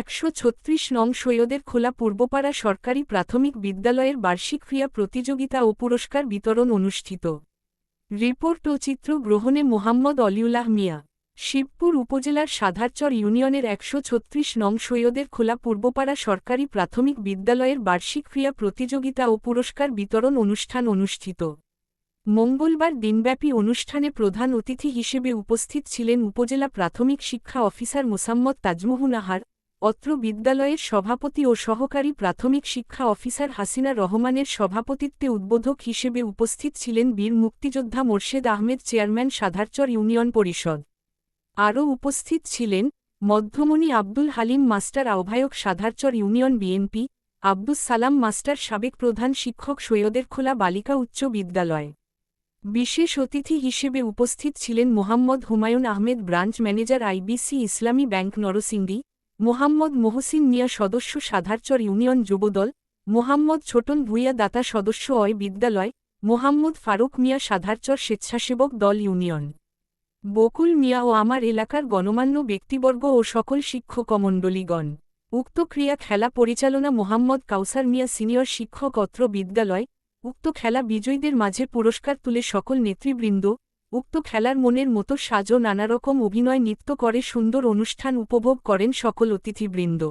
একশো ছত্রিশ নং সৈয়দের খোলা পূর্বপাড়া সরকারি প্রাথমিক বিদ্যালয়ের বার্ষিক ক্রিয়া প্রতিযোগিতা ও পুরস্কার বিতরণ অনুষ্ঠিত। রিপোর্ট ও চিত্র গ্রহণে মোহাম্মদ অলিউল্লাহ মিয়া, শিবপুর উপজেলার সাধারচর ইউনিয়নের একশো ছত্রিশ নং সৈয়দের খোলা পূর্বপাড়া সরকারি প্রাথমিক বিদ্যালয়ের বার্ষিক ক্রিয়া প্রতিযোগিতা ও পুরস্কার বিতরণ অনুষ্ঠান অনুষ্ঠিত। মঙ্গলবার দিনব্যাপী অনুষ্ঠানে প্রধান অতিথি হিসেবে উপস্থিত ছিলেন উপজেলা প্রাথমিক শিক্ষা অফিসার মোসাম্মদ তাজমোহুনাহার অত্র বিদ্যালয়ের সভাপতি ও সহকারী প্রাথমিক শিক্ষা অফিসার হাসিনা রহমানের সভাপতিত্বে উদ্বোধক হিসেবে উপস্থিত ছিলেন বীর মুক্তিযোদ্ধা মোর্শেদ আহমেদ, চেয়ারম্যান সাধারচর ইউনিয়ন পরিষদ। আরও উপস্থিত ছিলেন মধ্যমণি আব্দুল হালিম, মাস্টার আহ্বায়ক Sadharchar union BNP, Abdus Salam, master সাবেক প্রধান শিক্ষক সৈয়দের খোলা বালিকা উচ্চ বিদ্যালয়। বিশেষ অতিথি হিসেবে উপস্থিত ছিলেন Mohammad Humayun Ahmed, branch manager IBC, Islami bank Narsingdi Mohammad Mohsin Mia সদস্য সাধারচর ইউনিয়ন যুবদল, মোহাম্মদ ছোটন ভুইয়া দাতা সদস্য অয় বিদ্যালয়, মোহাম্মদ ফারুক মিয়া সাধারচর স্বেচ্ছাসেবক দল ইউনিয়ন। বকুল মিয়া ও আমার এলাকার গণমান্য ব্যক্তিবর্গ ও সকল শিক্ষকমণ্ডলীগণ উক্ত ক্রিয়া খেলা পরিচালনা মোহাম্মদ কাউসার মিয়া সিনিয়র শিক্ষক অত্র বিদ্যালয়, উক্ত খেলা বিজয়ীদের মাঝে পুরস্কার তুলে সকল নেতৃবৃন্দ উক্ত খেলার মনের মতো সাজো নানারকম অভিনয় নৃত্য করে সুন্দর অনুষ্ঠান উপভোগ করেন সকল অতিথিবৃন্দ।